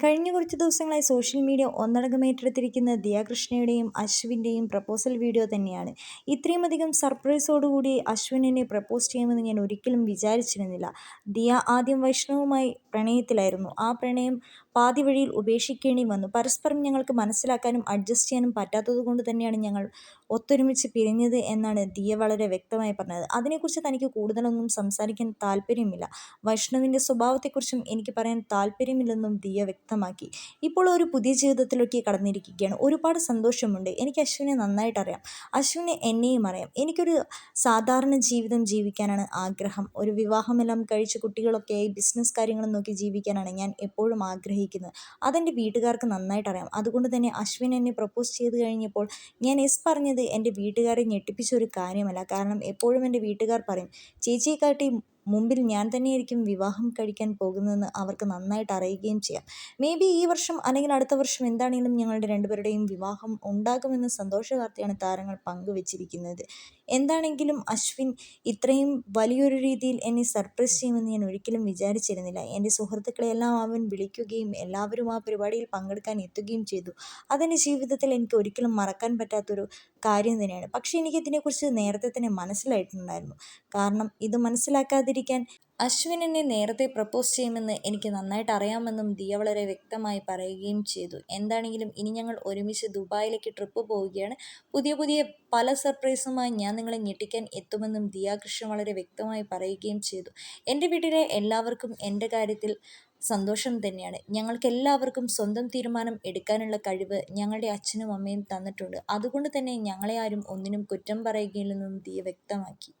കഴിഞ്ഞ കുറച്ച് ദിവസങ്ങളായി സോഷ്യൽ മീഡിയ ഒന്നടങ്കം ഏറ്റെടുത്തിരിക്കുന്ന ദിയാകൃഷ്ണയുടെയും അശ്വിന്റെയും പ്രപ്പോസൽ വീഡിയോ തന്നെയാണ്. ഇത്രയും അധികം സർപ്രൈസോടുകൂടി അശ്വിൻ എന്നെ പ്രപ്പോസ് ചെയ്യുമെന്ന് ഞാൻ ഒരിക്കലും വിചാരിച്ചിരുന്നില്ല. ദിയ ആദ്യം വൈഷ്ണവുമായി പ്രണയത്തിലായിരുന്നു. ആ പ്രണയം പാതി വഴിയിൽ ഉപേക്ഷിക്കേണ്ടി വന്നു. പരസ്പരം ഞങ്ങൾക്ക് മനസ്സിലാക്കാനും അഡ്ജസ്റ്റ് ചെയ്യാനും പറ്റാത്തത് കൊണ്ട് തന്നെയാണ് ഞങ്ങൾ ഒത്തൊരുമിച്ച് പിരിഞ്ഞത് എന്നാണ് ദിയ വളരെ വ്യക്തമായി പറഞ്ഞത്. അതിനെക്കുറിച്ച് തനിക്ക് കൂടുതലൊന്നും സംസാരിക്കാൻ താല്പര്യമില്ല. വൈഷ്ണവിന്റെ സ്വഭാവത്തെക്കുറിച്ചും എനിക്ക് പറയാൻ താല്പര്യമില്ലെന്നും ദിയ വ്യക്തമാക്കി. ഇപ്പോൾ ഒരു പുതിയ ജീവിതത്തിലേക്ക് കടന്നിരിക്കുകയാണ്. ഒരുപാട് സന്തോഷമുണ്ട്. എനിക്ക് അശ്വിനെ നന്നായിട്ട് അറിയാം. അശ്വിനെ എന്നെയും അറിയാം. എനിക്കൊരു സാധാരണ ജീവിതം ജീവിക്കാനാണ് ആഗ്രഹം. ഒരു വിവാഹമെല്ലാം കഴിച്ച് കുട്ടികളൊക്കെയായി ബിസിനസ് കാര്യങ്ങളും നോക്കി ജീവിക്കാനാണ് ഞാൻ എപ്പോഴും ആഗ്രഹിക്കുന്നത്. അതെന്റെ വീട്ടുകാർക്ക് നന്നായിട്ട് അറിയാം അതുകൊണ്ട് തന്നെ അശ്വിൻ എന്നെ പ്രപ്പോസ് ചെയ്ത് കഴിഞ്ഞപ്പോൾ ഞാൻ എസ് പറഞ്ഞത് എന്റെ വീട്ടുകാരെ ഞെട്ടിപ്പിച്ച ഒരു കാര്യമല്ല. കാരണം എപ്പോഴും എന്റെ വീട്ടുകാർ പറയും ചേച്ചിയെക്കാട്ടി മുമ്പിൽ ഞാൻ തന്നെയായിരിക്കും വിവാഹം കഴിക്കാൻ പോകുന്നതെന്ന് അവർക്ക് നന്നായിട്ട് അറിയുകയും ചെയ്യാം. മേ ബി ഈ വർഷം അല്ലെങ്കിൽ അടുത്ത വർഷം എന്താണെങ്കിലും ഞങ്ങളുടെ രണ്ടുപേരുടെയും വിവാഹം ഉണ്ടാകുമെന്ന സന്തോഷ വാർത്തയാണ് താരങ്ങൾ പങ്കുവച്ചിരിക്കുന്നത്. എന്താണെങ്കിലും അശ്വിൻ ഇത്രയും വലിയൊരു രീതിയിൽ എന്നെ സർപ്രൈസ് ചെയ്യുമെന്ന് ഞാൻ ഒരിക്കലും വിചാരിച്ചിരുന്നില്ല. എന്റെ സുഹൃത്തുക്കളെല്ലാം അവൻ വിളിക്കുകയും എല്ലാവരും ആ പരിപാടിയിൽ പങ്കെടുക്കാൻ എത്തുകയും ചെയ്തു. അതെന്റെ ജീവിതത്തിൽ എനിക്ക് ഒരിക്കലും മറക്കാൻ പറ്റാത്തൊരു കാര്യം തന്നെയാണ്. പക്ഷേ എനിക്കിതിനെക്കുറിച്ച് നേരത്തെ തന്നെ മനസ്സിലായിട്ടുണ്ടായിരുന്നു. കാരണം ഇത് മനസ്സിലാക്കാതിരിക്കാൻ അശ്വിൻ എന്നെ നേരത്തെ പ്രപ്പോസ് ചെയ്യുമെന്ന് എനിക്ക് നന്നായിട്ട് അറിയാമെന്നും ദിയ വളരെ വ്യക്തമായി പറയുകയും ചെയ്തു. എന്താണെങ്കിലും ഇനി ഞങ്ങൾ ഒരുമിച്ച് ദുബായിലേക്ക് ട്രിപ്പ് പോവുകയാണ്. പുതിയ പുതിയ പല സർപ്രൈസുമായി ഞാൻ നിങ്ങളെ ഞെട്ടിക്കാൻ എത്തുമെന്നും ദിയ കൃഷ്ണൻ വളരെ വ്യക്തമായി പറയുകയും ചെയ്തു. എന്റെ വീട്ടിലെ എല്ലാവർക്കും എന്റെ കാര്യത്തിൽ സന്തോഷം തന്നെയാണ്. ഞങ്ങൾക്ക് എല്ലാവർക്കും സ്വന്തം തീരുമാനം എടുക്കാനുള്ള കഴിവ് ഞങ്ങളുടെ അച്ഛനും അമ്മയും തന്നിട്ടുണ്ട്. അതുകൊണ്ട് തന്നെ ഞങ്ങളെ ആരും ഒന്നിനും കുറ്റം പറയുകയില്ലെന്നും ദിയ വ്യക്തമാക്കി.